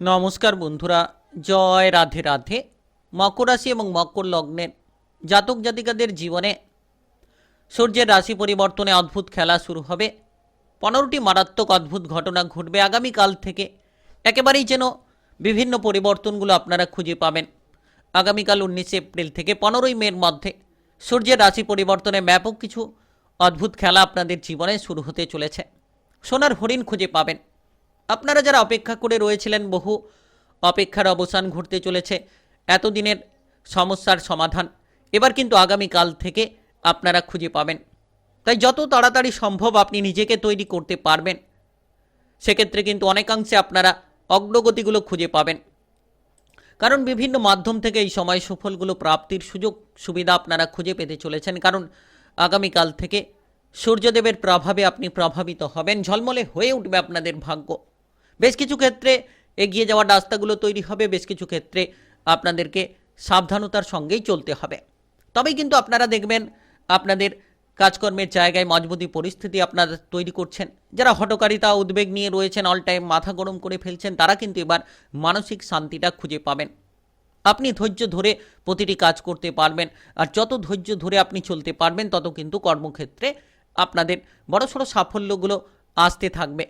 নমস্কার বন্ধুরা, জয় রাধে রাধে। মকর রাশি এবং মকর লগ্নের জাতক জাতিকাদের জীবনে সূর্যের রাশি পরিবর্তনে অদ্ভুত খেলা শুরু হবে। পনেরোটি মারাত্মক অদ্ভুত ঘটনা ঘটবে আগামীকাল থেকে। একেবারেই যেন বিভিন্ন পরিবর্তনগুলো আপনারা খুঁজে পাবেন। আগামীকাল উনিশে এপ্রিল থেকে পনেরোই মের মধ্যে সূর্যের রাশি পরিবর্তনে ব্যাপক কিছু অদ্ভুত খেলা আপনাদের জীবনে শুরু হতে চলেছে। সোনার হরিণ খুঁজে পাবেন। আপনারা যারা অপেক্ষা করে রয়েছিলেন, বহু অপেক্ষার অবসান ঘটতে চলেছে। এতদিনের সমস্যার সমাধান এবার কিন্তু আগামীকাল থেকে আপনারা খুঁজে পাবেন। তাই যত তাড়াতাড়ি সম্ভব আপনি নিজেকে তৈরি করতে পারবেন। সেক্ষেত্রে কিন্তু অনেকাংশে আপনারা অগ্রগতিগুলো খুঁজে পাবেন। কারণ বিভিন্ন মাধ্যম থেকে এই সময় সুফলগুলো প্রাপ্তির সুযোগ সুবিধা আপনারা খুঁজে পেতে চলেছেন। কারণ আগামীকাল থেকে সূর্যদেবের প্রভাবে আপনি প্রভাবিত হবেন। ঝলমলে হয়ে উঠবে আপনাদের ভাগ্য। বেশ কিছু ক্ষেত্রে এগিয়ে যাওয়ার রাস্তাগুলো তৈরি হবে, বেশ কিছু ক্ষেত্রে আপনাদেরকে সাবধানতার সঙ্গেই চলতে হবে। তবেই কিন্তু আপনারা দেখবেন আপনাদের কাজকর্মের জায়গায় মজবুতি পরিস্থিতি আপনারা তৈরি করছেন। যারা হটকারিতা উদ্বেগ নিয়ে রয়েছেন অল টাইম মাথা গরম করে ফেলছেন, তারা কিন্তু এবার মানসিক শান্তিটা খুঁজে পাবেন। আপনি ধৈর্য ধরে প্রতিটি কাজ করতে পারবেন আর যত ধৈর্য ধরে আপনি চলতে পারবেন, তত কিন্তু কর্মক্ষেত্রে আপনাদের বড়সড় সাফল্যগুলো আসতে থাকবে।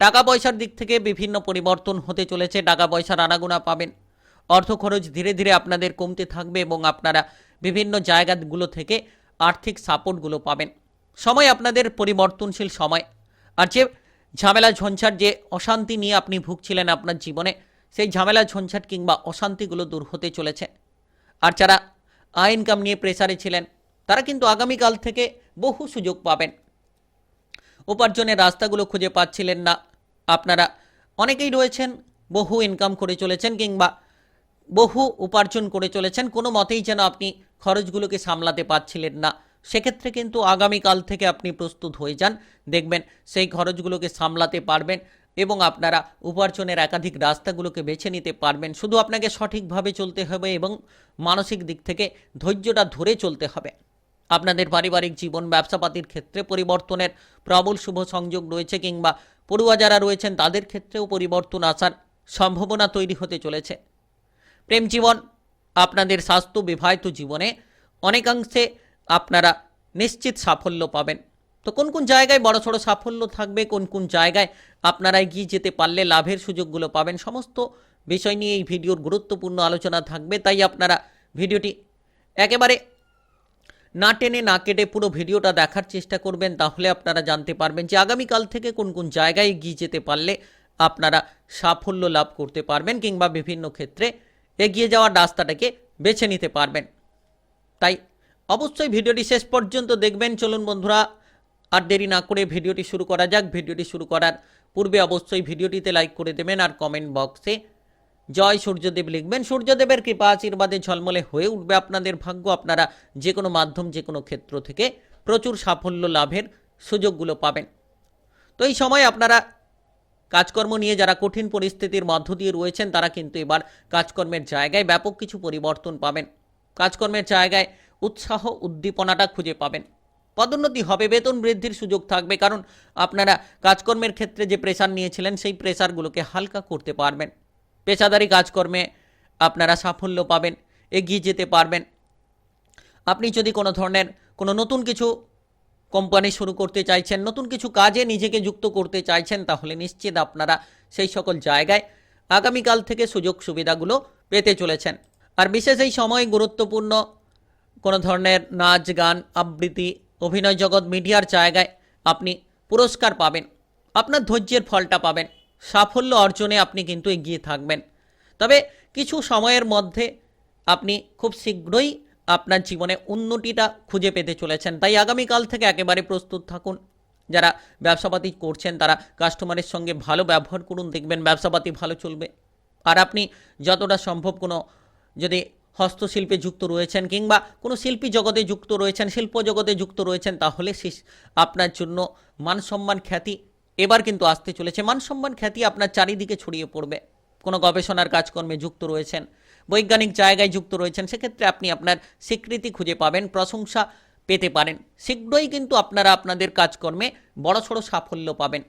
টাকা পয়সার দিক থেকে বিভিন্ন পরিবর্তন হতে চলেছে টাকা পয়সার আনাগোনা পাবেন। অর্থ খরচ ধীরে ধীরে আপনাদের কমতে থাকবে এবং আপনারা বিভিন্ন জায়গাগুলো থেকে আর্থিক সাপোর্টগুলো পাবেন। সময় আপনাদের পরিবর্তনশীল সময়। আর যে ঝামেলা, ঝঞ্ঝাট, যে অশান্তি নিয়ে আপনি ভুগছিলেন আপনার জীবনে, সেই ঝামেলা, ঝঞ্ঝাট কিংবা অশান্তিগুলো দূর হতে চলেছে। আর যারা আয় ইনকাম নিয়ে প্রেসারে ছিলেন, তারা কিন্তু আগামীকাল থেকে বহু সুযোগ পাবেন। উপার্জনের রাস্তাগুলো খুঁজে পাচ্ছিলেন না। আপনারা অনেকেই রয়েছেন, বহু ইনকাম করে চলেছেন কিংবা বহু উপার্জন করে চলেছেন, কোনো মতেই যেন আপনি খরচগুলোকে সামলাতে পারছিলেন না। সেক্ষেত্রে কিন্তু আগামীকাল থেকে আপনি প্রস্তুত হয়ে যান, দেখবেন সেই খরচগুলোকে সামলাতে পারবেন এবং আপনারা উপার্জনের একাধিক রাস্তাগুলোকে বেছে নিতে পারবেন। শুধু আপনাকে সঠিকভাবে চলতে হবে এবং মানসিক দিক থেকে ধৈর্যটা ধরে চলতে হবে। আপনাদের পারিবারিক জীবন, ব্যবসাপাতির ক্ষেত্রে পরিবর্তনের প্রবল শুভ সংযোগ রয়েছে কিংবা পড়ুয়া যারা রয়েছেন তাদের ক্ষেত্রেও পরিবর্তন আসার সম্ভাবনা তৈরি হতে চলেছে। প্রেম জীবন, আপনাদের স্বাস্থ্য বিবাহিত জীবনে অনেকাংশে আপনারা নিশ্চিত সাফল্য পাবেন। তো কোন কোন জায়গায় বড় সড়ো সাফল্য থাকবে, কোন কোন জায়গায় আপনারা এগিয়ে যেতে পারলে লাভের সুযোগগুলো পাবেন, সমস্ত বিষয় নিয়ে এই ভিডিওর গুরুত্বপূর্ণ আলোচনা থাকবে। তাই আপনারা ভিডিওটি একেবারে না টেনে না কেটে পুরো ভিডিওটা দেখার চেষ্টা করবেন, তাহলে আপনারা জানতে পারবেন যে আগামীকাল থেকে কোন কোন জায়গায় এগিয়ে যেতে পারলে আপনারা সাফল্য লাভ করতে পারবেন কিংবা বিভিন্ন ক্ষেত্রে এগিয়ে যাওয়ার রাস্তাটাকে বেছে নিতে পারবেন। তাই অবশ্যই ভিডিওটি শেষ পর্যন্ত দেখবেন। চলুন বন্ধুরা, আর দেরি না করে ভিডিওটি শুরু করা যাক। ভিডিওটি শুরু করার পূর্বে অবশ্যই ভিডিওটিতে লাইক করে দেবেন আর কমেন্ট বক্সে জয় সূর্যদেব লিখবেন। সূর্যদেবের কৃপা আশীর্বাদে ঝলমলে হয়ে উঠবে আপনাদের ভাগ্য। আপনারা যে কোনো মাধ্যম, যে কোনো ক্ষেত্র থেকে প্রচুর সাফল্য লাভের সুযোগগুলো পাবেন। তো এই সময় আপনারা কাজকর্ম নিয়ে যারা কঠিন পরিস্থিতির মধ্য দিয়ে রয়েছেন, তারা কিন্তু এবার কাজকর্মের জায়গায় ব্যাপক কিছু পরিবর্তন পাবেন। কাজকর্মের জায়গায় উৎসাহ, উদ্দীপনাটা খুঁজে পাবেন। পদোন্নতি হবে, বেতন বৃদ্ধির সুযোগ থাকবে, কারণ আপনারা কাজকর্মের ক্ষেত্রে যে প্রেশার নিয়েছিলেন, সেই প্রেশারগুলোকে হালকা করতে পারবেন। পেশাদারি কাজকর্মে আপনারা সাফল্য পাবেন, এগিয়ে যেতে পারবেন। আপনি যদি কোনো ধরনের কোনো নতুন কিছু কোম্পানি শুরু করতে চাইছেন, নতুন কিছু কাজে নিজেকে যুক্ত করতে চাইছেন, তাহলে নিশ্চিত আপনারা সেই সকল জায়গায় আগামীকাল থেকে সুযোগ সুবিধাগুলো পেতে চলেছেন। আর বিশেষ এই সময় গুরুত্বপূর্ণ কোনো ধরনের নাচ, গান, আবৃত্তি, অভিনয় জগৎ, মিডিয়ার জায়গায় আপনি পুরস্কার পাবেন। আপনার ধৈর্যের ফলটা পাবেন। সাফল্য অর্জনে আপনি কিন্তু এগিয়ে থাকবেন। তবে কিছু সময়ের মধ্যে আপনি খুব শীঘ্রই আপনার জীবনে উন্নতিটা খুঁজে পেতে চলেছেন। তাই আগামীকাল থেকে একেবারে প্রস্তুত থাকুন। যারা ব্যবসাপাতি করছেন, তারা কাস্টমারের সঙ্গে ভালো ব্যবহার করুন, দেখবেন ব্যবসাপাতি ভালো চলবে। আর আপনি যতটা সম্ভব কোনো যদি হস্তশিল্পে যুক্ত রয়েছেন কিংবা কোনো শিল্পী জগতে যুক্ত রয়েছেন, শিল্প জগতে যুক্ত রয়েছেন, তাহলে আপনার জন্য মান সম্মান খ্যাতি এবার কিন্তু আসতে চলেছে। মান সম্মান খ্যাতি আপনার চারিদিকে ছড়িয়ে পড়বে। কোনো গবেষণার কাজকর্মে যুক্ত রয়েছেন, বৈজ্ঞানিক জায়গায় যুক্ত রয়েছেন, সেক্ষেত্রে আপনি আপনার স্বীকৃতি খুঁজে পাবেন, প্রশংসা পেতে পারেন। শীঘ্রই কিন্তু আপনারা আপনাদের কাজকর্মে বড়সড় সাফল্য পাবেন।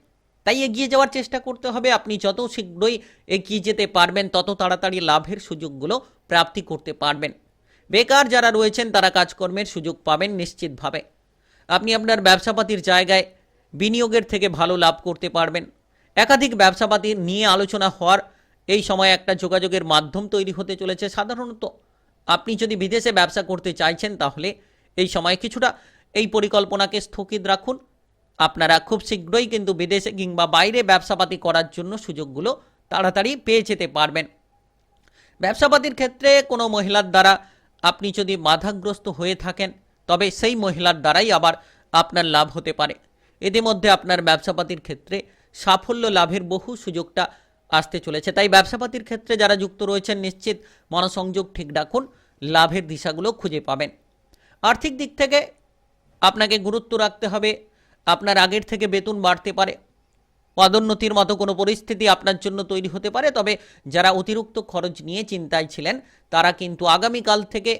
তাই এগিয়ে যাওয়ার চেষ্টা করতে হবে। আপনি যত শীঘ্রই এগিয়ে যেতে পারবেন, তত তাড়াতাড়ি লাভের সুযোগগুলো প্রাপ্তি করতে পারবেন। বেকার যারা রয়েছেন, তারা কাজকর্মের সুযোগ পাবেন নিশ্চিতভাবে। আপনি আপনার ব্যবসাপাতির জায়গায় বিনিয়োগের থেকে ভালো লাভ করতে পারবেন। একাধিক ব্যবসাপাতি নিয়ে আলোচনা হওয়ার এই সময় একটা যোগাযোগের মাধ্যম তৈরি হতে চলেছে। সাধারণত আপনি যদি বিদেশে ব্যবসা করতে চাইছেন, তাহলে এই সময় কিছুটা এই পরিকল্পনাকে স্থগিত রাখুন। আপনারা খুব শীঘ্রই কিন্তু বিদেশে কিংবা বাইরে ব্যবসাপাতি করার জন্য সুযোগগুলো তাড়াতাড়ি পেয়ে যেতে পারবেন। ব্যবসাপাতির ক্ষেত্রে কোনো মহিলার দ্বারা আপনি যদি বাধাগ্রস্ত হয়ে থাকেন, তবে সেই মহিলার দ্বারাই আবার আপনার লাভ হতে পারে। ইতিমধ্যে আপনার ব্যবসাপাতির ক্ষেত্রে সাফল্য লাভের বহু সুযোগটা আসতে চলেছে। তাই ব্যবসাপাতির ক্ষেত্রে যারা যুক্ত রয়েছেন, নিশ্চিত মনসংযোগ ঠিক রাখুন, লাভের দিশাগুলো খুঁজে পাবেন। আর্থিক দিক থেকে আপনাকে গুরুত্ব রাখতে হবে, আপনার আগের থেকে বেতন বাড়তে পারে, পদোন্নতির মতো কোনো পরিস্থিতি আপনার জন্য তৈরি হতে পারে, তবে যারা অতিরিক্ত খরচ নিয়ে চিন্তায় ছিলেন, তারা কিন্তু আগামীকাল থেকে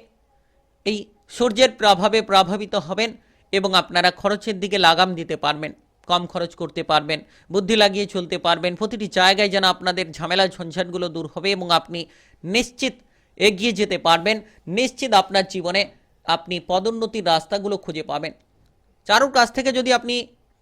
এই সূর্যের প্রভাবে প্রভাবিত হবেন। এবং আপনারা খরচের দিকে লাগাম দিতে পারবেন, কম খরচ করতে পারবেন, বুদ্ধি লাগিয়ে চলতে পারবেন। প্রতিটি জায়গায় যেন আপনাদের ঝামেলা ঝঞ্ঝাটগুলো দূর হবে এবং আপনি নিশ্চিত এগিয়ে যেতে পারবেন, নিশ্চিত আপনার জীবনে আপনি পদোন্নতির রাস্তাগুলো খুঁজে পাবেন। চারুর কাছ থেকে যদি আপনি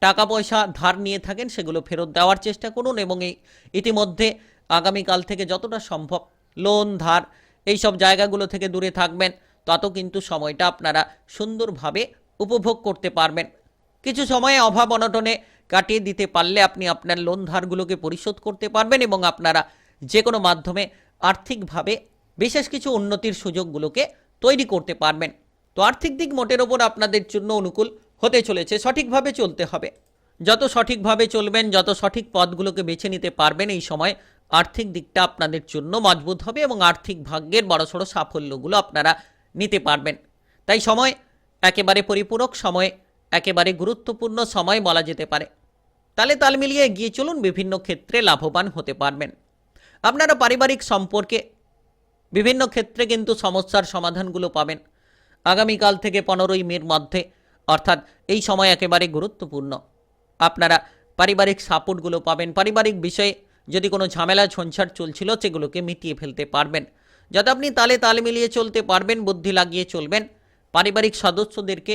টাকা পয়সা ধার নিয়ে থাকেন, সেগুলো ফেরত দেওয়ার চেষ্টা করুন এবং এই ইতিমধ্যে আগামীকাল থেকে যতটা সম্ভব লোন, ধার এই সব জায়গাগুলো থেকে দূরে থাকবেন, তত কিন্তু সময়টা আপনারা সুন্দরভাবে উপভোগ করতে পারবেন। কিছু সময়ে অভাব অনটনে কাটিয়ে দিতে পারলে আপনি আপনার লোন ধারগুলোকে পরিশোধ করতে পারবেন এবং আপনারা যে কোনো মাধ্যমে আর্থিকভাবে বিশেষ কিছু উন্নতির সুযোগগুলোকে তৈরি করতে পারবেন। তো আর্থিক দিক মোটের ওপর আপনাদের জন্য অনুকূল হতে চলেছে, সঠিকভাবে চলতে হবে। যত সঠিকভাবে চলবেন, যত সঠিক পথগুলোকে বেছে নিতে পারবেন, এই সময় আর্থিক দিকটা আপনাদের জন্য মজবুত হবে এবং আর্থিক ভাগ্যের বড়সড় সাফল্যগুলো আপনারা নিতে পারবেন। তাই সময় একেবারে পরিপূরক সময়, একেবারে গুরুত্বপূর্ণ সময় বলা যেতে পারে। তালে তাল মিলিয়ে এগিয়ে চলুন বিভিন্ন ক্ষেত্রে লাভবান হতে পারবেন। আপনারা পারিবারিক সম্পর্কে বিভিন্ন ক্ষেত্রে কিন্তু সমস্যার সমাধানগুলো পাবেন। আগামীকাল থেকে পনেরোই মের মধ্যে, অর্থাৎ এই সময় একেবারে গুরুত্বপূর্ণ। আপনারা পারিবারিক সাপোর্টগুলো পাবেন। পারিবারিক বিষয়ে যদি কোনো ঝামেলা, ঝঞ্ঝাট চলছিল, সেগুলোকে মিটিয়ে ফেলতে পারবেন। যাতে আপনি তালে তাল মিলিয়ে চলতে পারবেন, বুদ্ধি লাগিয়ে চলবেন। পারিবারিক সদস্যদেরকে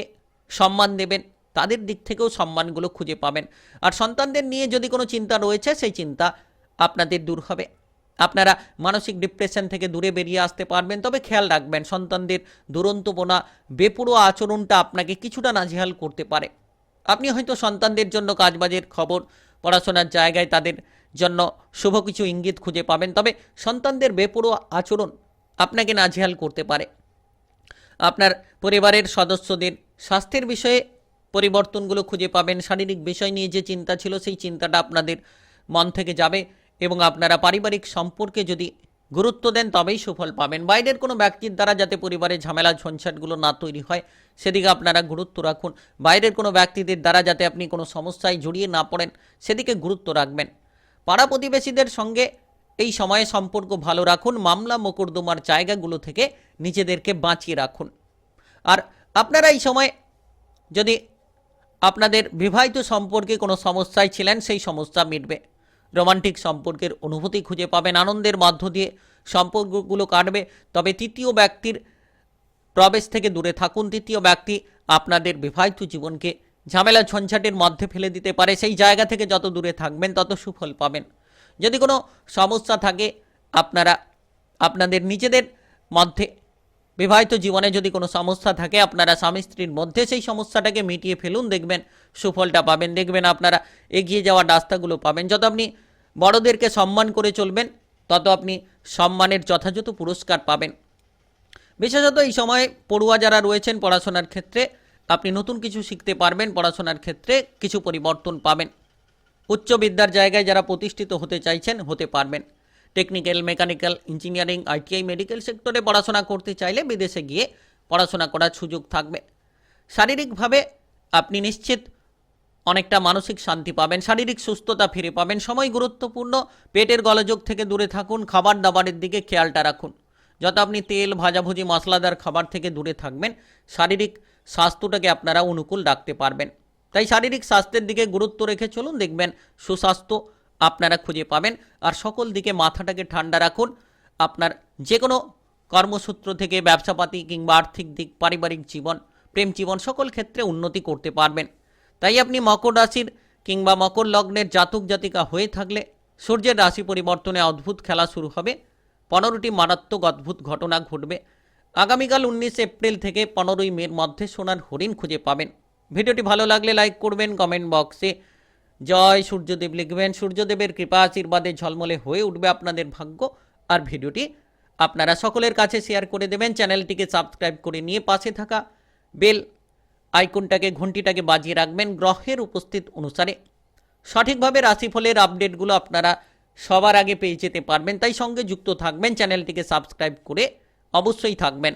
সম্মান দেবেন, তাদের দিক থেকেও সম্মানগুলো খুঁজে পাবেন। আর সন্তানদের নিয়ে যদি কোনো চিন্তা রয়েছে, সেই চিন্তা আপনাদের দূর হবে। আপনারা মানসিক ডিপ্রেশন থেকে দূরে বেরিয়ে আসতে পারবেন, তবে খেয়াল রাখবেন, সন্তানদের দুরন্তপনা বেপুরো আচরণটা আপনাকে কিছুটা নাজেহাল করতে পারে। আপনি হয়তো সন্তানদের জন্য কাজবাজের খবর, পড়াশোনার জায়গায় তাদের জন্য শুভ কিছু ইঙ্গিত খুঁজে পাবেন, তবে সন্তানদের বেপুরো আচরণ আপনাকে নাজেহাল করতে পারে। আপনার পরিবারের সদস্যদের স্বাস্থ্যের বিষয়ে পরিবর্তনগুলো খুঁজে পাবেন, শারীরিক বিষয় নিয়ে যে চিন্তা ছিল সেই চিন্তাটা আপনাদের মন থেকে যাবে এবং আপনারা পারিবারিক সম্পর্কে যদি গুরুত্ব দেন তবেই সুফল পাবেন। বাইরের কোনো ব্যক্তির দ্বারা যাতে পরিবারে ঝামেলা, ঝঞ্ঝাটগুলো না তৈরি হয়, সেদিকে আপনারা গুরুত্ব রাখুন। বাইরের কোনো ব্যক্তিদের দ্বারা যাতে আপনি কোনো সমস্যায় জড়িয়ে না পড়েন, সেদিকে গুরুত্ব রাখবেন। পাড়া প্রতিবেশীদের সঙ্গে এই সময়ে সম্পর্ক ভালো রাখুন, মামলা মোকদ্দমার জায়গাগুলো থেকে নিজেদেরকে বাঁচিয়ে রাখুন। আর আপনারা এই সময় যদি আপনাদের বিবাহিত সম্পর্কে কোনো সমস্যায় ছিলেন, সেই সমস্যা মিটবে। রোমান্টিক সম্পর্কের অনুভূতি খুঁজে পাবেন, আনন্দের মধ্য দিয়ে সম্পর্কগুলো কাটবে। তবে তৃতীয় ব্যক্তির প্রবেশ থেকে দূরে থাকুন। তৃতীয় ব্যক্তি আপনাদের বিবাহিত জীবনকে ঝামেলা ঝঞ্ঝাটের মধ্যে ফেলে দিতে পারে। সেই জায়গা থেকে যত দূরে থাকবেন, তত সুফল পাবেন। যদি কোনো সমস্যা থাকে, আপনারা, আপনাদের নিজেদের মধ্যে, বিবাহিত জীবনে যদি কোনো সমস্যা থাকে, আপনারা স্বামী স্ত্রীর মধ্যে সেই সমস্যাটাকে মিটিয়ে ফেলুন, দেখবেন সুফলটা পাবেন, দেখবেন আপনারা এগিয়ে যাওয়ার রাস্তাগুলো পাবেন। যত আপনি বড়দেরকে সম্মান করে চলবেন, তত আপনি সম্মানের যথাযথ পুরস্কার পাবেন। বিশেষত এই সময় পড়ুয়া যারা রয়েছেন পড়াশোনার ক্ষেত্রে, আপনি নতুন কিছু শিখতে পারবেন, পড়াশোনার ক্ষেত্রে কিছু পরিবর্তন পাবেন। উচ্চ বিদ্যার জায়গায় যারা প্রতিষ্ঠিত হতে চাইছেন, হতে পারবেন। Technical mechanical engineering ITI medical সেক্টরে পড়াশোনা করতে চাইলে বিদেশে গিয়ে পড়াশোনা করার সুযোগ থাকবে। শারীরিকভাবে আপনি নিশ্চিত অনেকটা মানসিক শান্তি পাবেন, শারীরিক সুস্থতা ফিরে পাবেন। সময় গুরুত্বপূর্ণ, পেটের গলযোগ থেকে দূরে থাকুন খাবার দাবারের দিকে খেয়ালটা রাখুন। যত আপনি তেল, ভাজাভুজি, মশলাদার খাবার থেকে দূরে থাকবেন, শারীরিক স্বাস্থ্যটাকে আপনারা অনুকূল রাখতে পারবেন। তাই শারীরিক স্বাস্থ্যের দিকে গুরুত্ব রেখে চলুন, দেখবেন সুস্বাস্থ্য আপনারা খুঁজে পাবেন। আর সকল দিকে মাথাটাকে ঠান্ডা রাখুন। আপনার যে কোনো কর্মসূত্র থেকে, ব্যবসাপাতি কিংবা আর্থিক দিক, পারিবারিক জীবন, প্রেম জীবন, সকল ক্ষেত্রে উন্নতি করতে পারবেন। তাই আপনি মকর রাশির কিংবা মকর লগ্নের জাতক জাতিকা হয়ে থাকলে সূর্যের রাশি পরিবর্তনে অদ্ভুত খেলা শুরু হবে। পনেরোটি মারাত্মক অদ্ভুত ঘটনা ঘটবে। আগামীকাল উনিশ এপ্রিল থেকে পনেরোই মের মধ্যে সোনার হরিণ খুঁজে পাবেন। ভিডিওটি ভালো লাগলে লাইক করবেন কমেন্ট বক্সে জয় সূর্যদেব লিখবেন। সূর্যদেবের কৃপা আশীর্বাদে ঝলমলে হয়ে উঠবে আপনাদের ভাগ্য। আর ভিডিওটি আপনারা সকলের কাছে শেয়ার করে দেবেন। চ্যানেলটিকে সাবস্ক্রাইব করে নিয়ে পাশে থাকা বেল আইকনটাকে, ঘন্টিটাকে বাজিয়ে রাখবেন গ্রহের উপস্থিত অনুসারে। সঠিকভাবে রাশিফলের আপডেটগুলো আপনারা সবার আগে পেয়ে যেতে পারবেন। তাই সঙ্গে যুক্ত থাকবেন, চ্যানেলটিকে সাবস্ক্রাইব করে অবশ্যই থাকবেন।